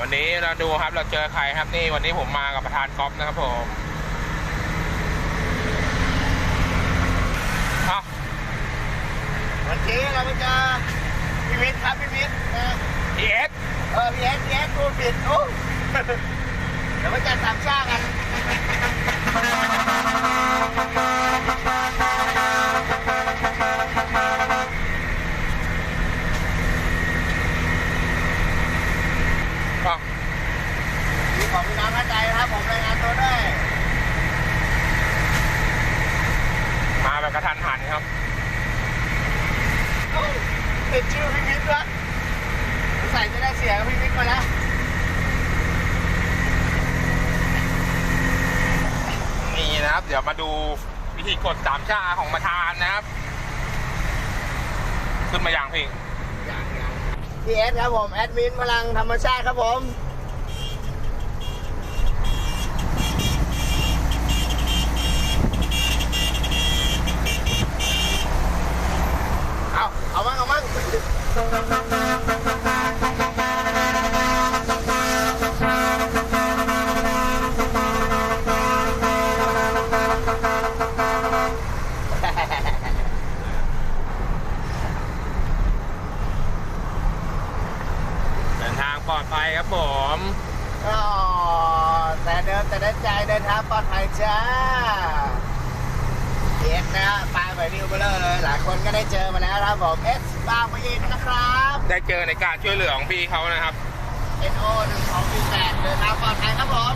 วันนี้เราดูครับเราเจอใครครับนี่วันนี้ผมมากับประธานก๊อฟนะครับผมเอ้าวันนี้เราไปเจอพี่วิทย์ครับพี่วิทย์นะพีเอสเออพี่เอสพี่เอสพูดผิดโอ้เดี๋ยวมาจัดสามชากัน ของพี่น้องท่านใดนะครับ ผมรายงานตัวด้วย มาแบบกระทันหันครับโอ้ติดชื่อพี่วิทย์ด้วยใส่จะได้เสียกับพี่วิทย์มาแล้วนี่นะครับ เดี๋ยวมาดูวิธีกดสามชาของประธานนะครับ ขึ้นมาอย่างพี่อย่างอย่างพี่เอสครับผม แอดมินพลังธรรมชาติครับผม เอาเอามั่งเอามั่ง เดินทางปลอดภัยครับผม อ๋อแต่เดิมแต่ได้ใจเดินทางปลอดภัยจ้าเอสนะฮะป ลาใบนิวเบลเลอร์เลย หลายคนก็ได้เจอมาแล้วนะครับผมเอสบางปะอินนะครับ ได้เจอในการช่วยเหลือของพี่เขานะครับ NO 1 2 4 8เดินทางปลอดภัยครับผม